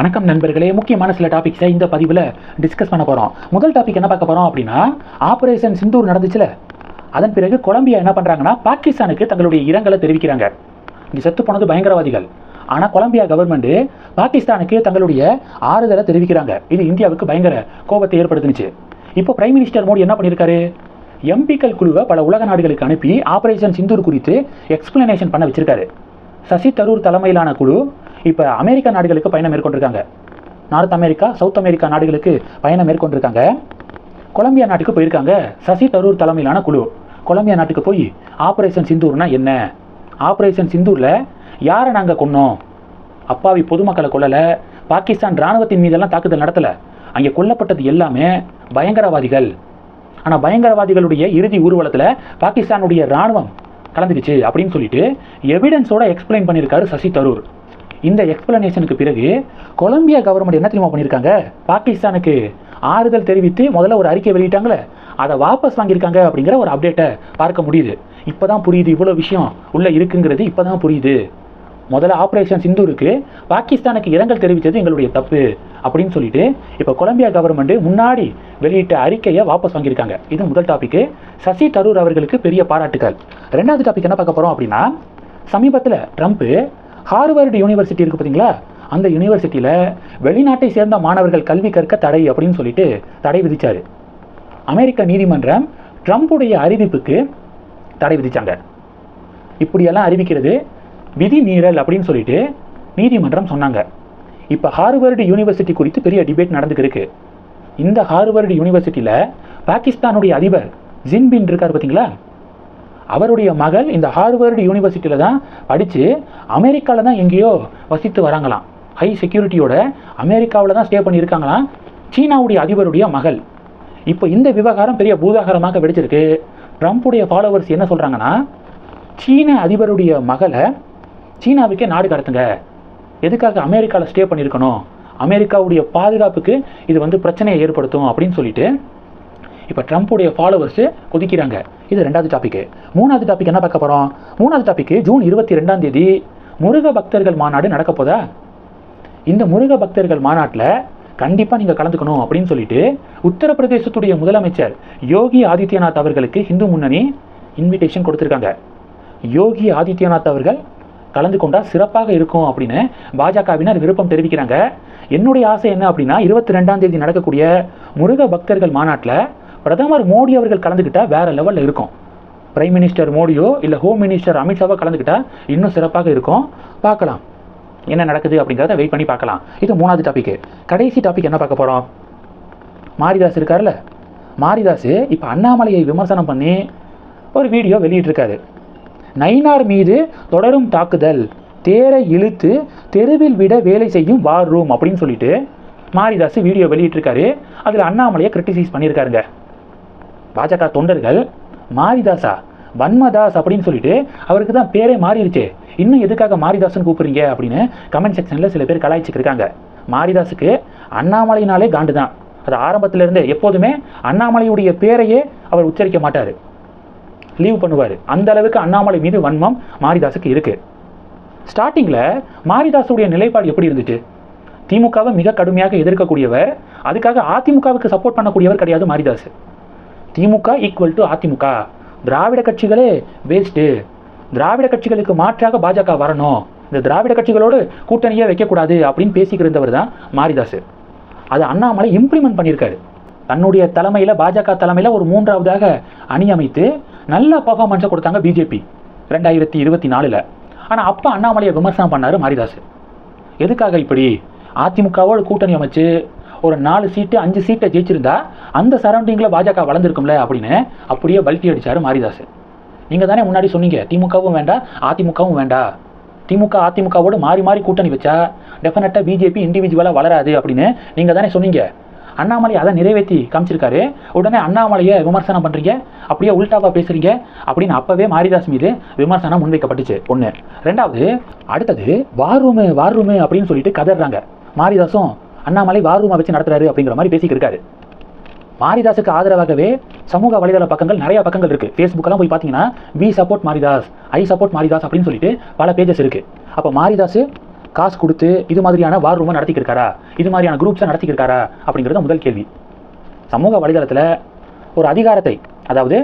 வணக்கம் நண்பர்களே. முக்கியமான சில டாபிக்ஸை இந்த பதிவில் டிஸ்கஸ் பண்ண போகிறோம் முதல் டாபிக் என்ன பார்க்க போகிறோம் அப்படின்னா ஆப்ரேஷன் சிந்தூர் நடந்துச்சுல. அதன் பிறகு கொலம்பியா என்ன பண்ணுறாங்கன்னா பாகிஸ்தானுக்கு தங்களுடைய இரங்கலை தெரிவிக்கிறாங்க. இங்கே செத்து போனது பயங்கரவாதிகள். ஆனால் கொலம்பியா கவர்மெண்ட்டு பாகிஸ்தானுக்கு தங்களுடைய ஆறுதலை தெரிவிக்கிறாங்க. இது இந்தியாவுக்கு பயங்கர கோபத்தை ஏற்படுத்துனுச்சு. இப்போ பிரைம் மினிஸ்டர் மோடி என்ன பண்ணியிருக்காரு எம்பிக்கள் குழுவை பல உலக நாடுகளுக்கு அனுப்பி ஆபரேஷன் சிந்தூர் குறித்து எக்ஸ்பிளனேஷன் பண்ண வச்சிருக்காரு. சசி தரூர் தலைமையிலான குழு இப்போ அமெரிக்க நாடுகளுக்கு பயணம் மேற்கொண்டிருக்காங்க. நார்த் அமெரிக்கா சவுத் அமெரிக்கா நாடுகளுக்கு பயணம் மேற்கொண்டிருக்காங்க. கொலம்பியா நாட்டுக்கு போயிருக்காங்க. சசி தரூர் தலைமையிலான குழு. கொலம்பியா நாட்டுக்கு போய் ஆப்ரேஷன் சிந்தூர்னா என்ன? ஆப்ரேஷன் சிந்தூரில் யாரை நாங்கள் கொன்னோம்? அப்பாவி பொதுமக்களை கொல்லலை. பாகிஸ்தான் இராணுவத்தின் மீதெல்லாம் தாக்குதல் நடத்தலை. அங்கே கொல்லப்பட்டது எல்லாமே பயங்கரவாதிகள். ஆனால் பயங்கரவாதிகளுடைய இறுதி ஊர்வலத்தில் பாகிஸ்தானுடைய இராணுவம் கலந்துக்குச்சு அப்படின்னு சொல்லிட்டு எவிடன்ஸோட எக்ஸ்பிளைன் பண்ணியிருக்காரு சசி தரூர். இந்த எக்ஸ்பிளனேஷனுக்கு பிறகு கொலம்பியா கவர்மெண்ட் என்ன தெரியுமா பண்ணியிருக்காங்க பாகிஸ்தானுக்கு ஆறுதல் தெரிவித்து முதல்ல ஒரு அறிக்கை வெளியிட்டாங்களே அதை வாபஸ் வாங்கியிருக்காங்க அப்படிங்கிற ஒரு அப்டேட்டை பார்க்க முடியுது. இப்போ தான் புரியுது இவ்வளோ விஷயம் உள்ளே இருக்குங்கிறது இப்போ தான் புரியுது. முதல்ல ஆப்ரேஷன் சிந்தூருக்கு பாகிஸ்தானுக்கு இரங்கல் தெரிவித்தது எங்களுடைய தப்பு அப்படின்னு சொல்லிட்டு இப்போ கொலம்பியா கவர்மெண்ட் முன்னாடி வெளியிட்ட அறிக்கையை வாபஸ் வாங்கியிருக்காங்க. இது முதல் டாபிக் சசி தரூர் அவர்களுக்கு பெரிய பாராட்டுகள் ரெண்டாவது டாபிக் என்ன பார்க்க போகிறோம் அப்படின்னா சமீபத்தில் ட்ரம்ப்பு ஹார்வர்டு யூனிவர்சிட்டி இருக்குது பார்த்தீங்களா அந்த யூனிவர்சிட்டியில் வெளிநாட்டை சேர்ந்த மாணவர்கள் கல்வி கற்க தடை அப்படின்னு சொல்லிட்டு தடை விதிச்சார். அமெரிக்க நீதிமன்றம் ட்ரம்ப்புடைய அறிவிப்புக்கு தடை விதித்தாங்க இப்படியெல்லாம் அறிவிக்கிறது விதி மீறல் அப்படின்னு சொல்லிட்டு நீதிமன்றம் சொன்னாங்க. இப்போ ஹார்வர்டு யூனிவர்சிட்டி குறித்து பெரிய டிபேட் நடந்துக்கு இருக்கு. இந்த ஹார்வர்டு யூனிவர்சிட்டியில் பாகிஸ்தானுடைய அதிபர் ஜின்பின் இருக்கார் பார்த்தீங்களா அவருடைய மகள் இந்த ஹார்வர்டு யூனிவர்சிட்டியில் தான் படித்து அமெரிக்காவில் தான் எங்கேயோ வசித்து வராங்களாம். ஹை செக்யூரிட்டியோட அமெரிக்காவில் தான் ஸ்டே பண்ணியிருக்காங்களாம். சீனாவுடைய அதிபருடைய மகள். இப்போ இந்த விவகாரம் பெரிய பூதாகரமாக வெடிச்சிருக்கு. ட்ரம்ப்புடைய ஃபாலோவர்ஸ் என்ன சொல்கிறாங்கன்னா சீன அதிபருடைய மகளை சீனாவுக்கே நாடு கடத்துங்க. எதுக்காக அமெரிக்காவில் ஸ்டே பண்ணியிருக்கணும்? அமெரிக்காவுடைய பாதுகாப்புக்கு இது வந்து பிரச்சனையை ஏற்படுத்தும் அப்படின்னு சொல்லிட்டு இப்போ ட்ரம்ப்புடைய ஃபாலோவர்ஸு கொதிக்கிறாங்க. இது ரெண்டாவது டாபிக் மூணாவது டாபிக் என்ன பார்க்க போகிறோம் மூணாவது டாபிக் ஜூன் இருபத்தி ரெண்டாம் தேதி முருக பக்தர்கள் மாநாடு நடக்க போதா? இந்த முருக பக்தர்கள் மாநாட்டில் கண்டிப்பாக நீங்கள் கலந்துக்கணும் அப்படின்னு சொல்லிட்டு உத்தரப்பிரதேசத்துடைய முதலமைச்சர் யோகி ஆதித்யநாத் அவர்களுக்கு இந்து முன்னணி இன்விடேஷன் கொடுத்துருக்காங்க. யோகி ஆதித்யநாத் அவர்கள் கலந்து கொண்டால் சிறப்பாக இருக்கும் அப்படின்னு பாஜகவினர் விருப்பம் தெரிவிக்கிறாங்க. என்னுடைய ஆசை என்ன அப்படின்னா இருபத்தி ரெண்டாம் தேதி நடக்கக்கூடிய முருக பக்தர்கள் மாநாட்டில் பிரதமர் மோடி அவர்கள் கலந்துக்கிட்டால் வேற லெவலில் இருக்கும். பிரைம் மினிஸ்டர் மோடியோ இல்லை ஹோம் மினிஸ்டர் அமித்ஷாவோ கலந்துக்கிட்டால் இன்னும் சிறப்பாக இருக்கும். பார்க்கலாம். என்ன நடக்குது அப்படிங்கிறத வெயிட் பண்ணி பார்க்கலாம். இது மூணாவது டாபிக் கடைசி டாபிக் என்ன பார்க்க போகிறோம் மாரிதாஸ் இருக்கார்ல மாரிதாஸ் இப்போ அண்ணாமலையை விமர்சனம் பண்ணி ஒரு வீடியோ வெளியிட்டிருக்காரு. நைனார் மீது தொடரும் தாக்குதல். தேரை இழுத்து தெருவில் விட வேலை செய்யும் வார் ரூம் அப்படின்னு சொல்லிட்டு மாரிதாஸ் வீடியோ வெளியிட்டிருக்காரு. அதில் அண்ணாமலையை கிரிட்டிசைஸ் பண்ணியிருக்காருங்க. பாஜக தொண்டர்கள் மாரிதாசா வன்மதாஸ் அப்படின்னு சொல்லிட்டு அவருக்கு தான் பேரே மாறிடுச்சே இன்னும் எதுக்காக மாரிதாஸ்னு கூப்பிடுறீங்க அப்படின்னு கமெண்ட் செக்ஷனில் சில பேர் கலாய்ச்சிக்கிருக்காங்க. மாரிதாஸுக்கு அண்ணாமலையினாலே காண்டு தான். அது ஆரம்பத்திலேருந்தே எப்போதுமே அண்ணாமலையுடைய பேரையே அவர் உச்சரிக்க மாட்டார். லீவ் பண்ணுவார். அந்த அளவுக்கு அண்ணாமலை மீது வன்மம் மாரிதாஸுக்கு இருக்கு. ஸ்டார்டிங்கில் மாரிதாஸுடைய நிலைப்பாடு எப்படி இருந்துச்சு? திமுகவை மிக கடுமையாக எதிர்க்கக்கூடியவர் அதுக்காக அதிமுகவுக்கு சப்போர்ட் பண்ணக்கூடியவர் கிடையாது Maridhas. DMK equal to AIADMK. திராவிட கட்சிகளே வேஸ்ட்டு திராவிட கட்சிகளுக்கு மாற்றாக பாஜக வரணும். இந்த திராவிட கட்சிகளோடு கூட்டணியே வைக்கக்கூடாது அப்படின்னு பேசிக்கிருந்தவர் தான் மாரிதாஸ் அது அண்ணாமலை இம்ப்ளிமெண்ட் பண்ணியிருக்காரு. தன்னுடைய தலைமையில் பாஜக தலைமையில் ஒரு மூன்றாவதாக அணி அமைத்து நல்ல பர்ஃபார்மன்ஸை கொடுத்தாங்க பிஜேபி ரெண்டாயிரத்தி இருபத்தி நாலில். ஆனால் அப்போ அண்ணாமலையை விமர்சனம் பண்ணார் மாரிதாஸ் எதுக்காக இப்படி? அதிமுகவோடு கூட்டணி அமைச்சு ஒரு நாலு சீட்டு அஞ்சு சீட்டை ஜெயிச்சிருந்தா அந்த சரௌண்டிங்கில் பாஜக வளர்ந்துருக்கும்ல அப்படின்னு அப்படியே பல்ட்டி அடித்தார் மாரிதாஸ் நீங்கள் தானே முன்னாடி சொன்னீங்க திமுகவும் வேண்டாம் அதிமுகவும் வேண்டாம் திமுக அதிமுகவோடு மாறி மாறி கூட்டணி வச்சா டெஃபினட்டாக பிஜேபி இண்டிவிஜுவலாக வளராது அப்படின்னு நீங்கள் தானே சொன்னீங்க. அண்ணாமலை அதை நிறைவேற்றி காமிச்சிருக்காரு. உடனே அண்ணாமலையை விமர்சனம் பண்ணுறீங்க அப்படியே உல்டாவாக பேசுகிறீங்க அப்படின்னு அப்போவே மாரிதாஸ் மீது விமர்சனம் முன்வைக்கப்பட்டுச்சு. ஒன்று ரெண்டாவது அடுத்தது வார் ரூமு வார் ரூமு அப்படின்னு சொல்லிட்டு கதறாங்க. மாரிதாஸும் அண்ணாமலை வார் ரூமை வச்சு நடத்துறாரு அப்படிங்கிற மாதிரி பேசிக்கிட்டு இருக்காரு. மாரிதாஸுக்கு ஆதரவாகவே சமூக வலைதள பக்கங்கள் நிறைய பக்கங்கள் இருக்குது ஃபேஸ்புக்கெல்லாம் போய் பார்த்தீங்கன்னா we support Maridhas I support Maridhas அப்படின்னு சொல்லிட்டு பல பேஜஸ் இருக்குது அப்போ மாரிதாஸ் காசு கொடுத்து இது மாதிரியான வார் ரூமை நடத்திக்கிருக்காரா இது மாதிரியான குரூப்ஸை நடத்திக்கிருக்காரா அப்படிங்கிறது முதல் கேள்வி. சமூக வலைதளத்தில் ஒரு அதிகாரத்தை அதாவது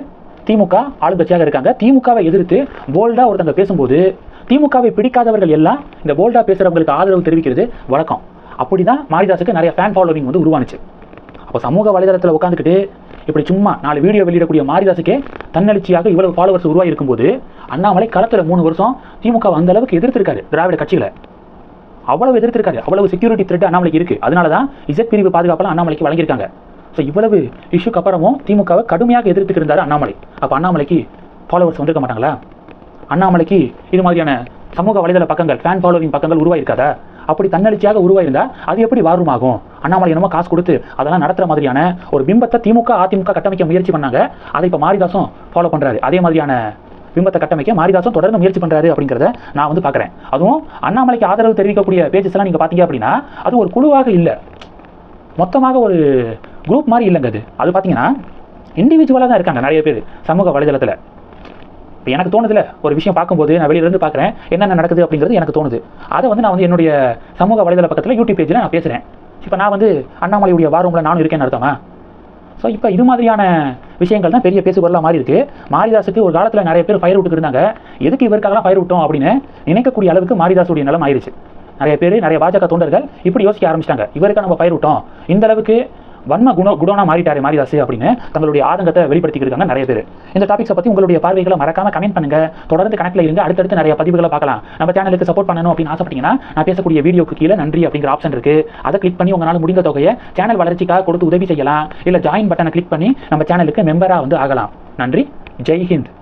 திமுக ஆளுங்கட்சியாக இருக்காங்க. திமுகவை எதிர்த்து போல்டாக ஒருத்தங்க பேசும்போது திமுகவை பிடிக்காதவர்கள் எல்லாம் இந்த போல்டாக பேசுகிறவங்களுக்கு ஆதரவு தெரிவிக்கிறது வழக்கம். அப்படி தான் மாரிதாஸுக்கு நிறைய ஃபேன் ஃபாலோவிங் வந்து உருவானுச்சு. அப்போ சமூக வலைதளத்தில் உட்காந்துக்கிட்டு இப்படி சும்மா நாலு வீடியோ வெளியிடக்கூடிய மாரிதாசுக்கே தன்னெழுச்சியாக இவ்வளவு ஃபாலோவர்ஸ் உருவாகி இருக்கும்போது அண்ணாமலை களத்தில் மூணு வருஷம் திமுக அந்த அளவுக்கு எதிர்த்திருக்காரு திராவிட கட்சிகளை. அவ்வளவு எதிர்த்திருக்காரு. அவ்வளவு செக்யூரிட்டி த்ரெட் அண்ணாமலைக்கு இருக்குது அதனால தான் இசட் பிரிவு பாதுகாப்பெல்லாம் அண்ணாமலைக்கு வழங்கியிருக்காங்க. ஸோ இவ்வளவு இஷ்யூக்கு அப்புறமும் திமுகவை கடுமையாக எதிர்த்துக்கு இருந்தார் அண்ணாமலை. அப்போ அண்ணாமலைக்கு ஃபாலோவர்ஸ் வந்திருக்க மாட்டாங்களா? அண்ணாமலைக்கு இது மாதிரியான சமூக வலைதள பக்கங்கள் ஃபேன் ஃபாலோவிங் பக்கங்கள் உருவாயிருக்காதா அப்படி தன்னெழுச்சியாக உருவாயிருந்தா அது எப்படி வாரமாகும்? அண்ணாமலை என்னமோ காசு கொடுத்து அதெல்லாம் நடத்துற மாதிரியான ஒரு பிம்பத்தை திமுக அதிமுக கட்டமைக்க முயற்சி பண்ணாங்க. அதை இப்போ மாரிதாசும் ஃபாலோ பண்றாரு. அதே மாதிரியான பிம்பத்தை கட்டமைக்க மாரிதாசும் தொடர்ந்து முயற்சி பண்றாரு அப்படிங்கிறத நான் வந்து பார்க்குறேன் அதுவும் அண்ணாமலைக்கு ஆதரவு தெரிவிக்கக்கூடிய பேஜஸ் எல்லாம் நீங்க பார்த்தீங்க அப்படின்னா அது ஒரு குழுவாக இல்லை. மொத்தமாக ஒரு குரூப் மாதிரி இல்லைங்க அது. அது பார்த்தீங்கன்னா இண்டிவிஜுவலாக தான் இருக்காங்க நிறைய பேர் சமூக வலைதளத்தில். இப்போ எனக்கு தோணுதுல ஒரு விஷயம் பார்க்கும்போது நான் வெளியிலேருந்து பார்க்குறேன் என்னென்ன நடக்குது அப்படிங்கிறது எனக்கு தோணுது. அதை வந்து நான் வந்து என்னுடைய சமூக வலைதள பக்கத்தில் யூடியூப் பேஜில் நான் பேசுகிறேன் இப்போ நான் வந்து அண்ணாமலையுடைய வாரூமில் நானும் இருக்கேன்னு அர்த்தமா? ஸோ இப்போ இது மாதிரியான விஷயங்கள் தான் பெரிய பேசுபொருளாக மாறி இருக்கு. மாரிதாஸுக்கு ஒரு காலத்தில் நிறைய பேர் ஃபயர் விட்டுக்கு இருந்தாங்க. எதுக்கு இவருக்காகலாம் ஃபயர் விட்டோம் அப்படின்னு நினைக்கக்கூடிய அளவுக்கு மாரிதாஸுடைய நிலம் ஆயிருச்சு. நிறைய பேர் நிறைய பாஜக தொண்டர்கள் இப்படி யோசிக்க ஆரம்பிச்சிட்டாங்க. இவருக்கு நம்ம பயிர் விட்டோம் இந்த அளவுக்கு வன்ம குண குடோனா மாறிட்டாரு மாரிதாஸ் அப்படின்னு தங்களுடைய ஆதங்கத்தை வெளிப்படுத்திக்கிட்டு இருக்காங்க நிறைய பேர். இந்த டாபிக்ஸை பற்றி உங்களுடைய பார்வைகளை மறக்காம கமெண்ட் பண்ணுங்க. தொடர்ந்து கணக்கில் இருங்க. அடுத்தடுத்து நிறைய பதிவுகளை பார்க்கலாம். நம்ம சேனலுக்கு சப்போர்ட் பண்ணணும் அப்படின்னு ஆசைப்பட்டீங்கன்னா நான் பேசக்கூடிய வீடியோக்கு கீழே நன்றி அப்படிங்கிற ஆப்ஷன் இருக்கு. அதை கிளிக் பண்ணி உங்களால் முடிந்த தொகையை சேனல் வளர்ச்சிக்காக கொடுத்து உதவி செய்யலாம். இல்லை ஜாயின் பட்டனை கிளிக் பண்ணி நம்ம சேனலுக்கு மெம்பராக வந்து ஆகலாம். நன்றி. ஜெய் ஹிந்த்.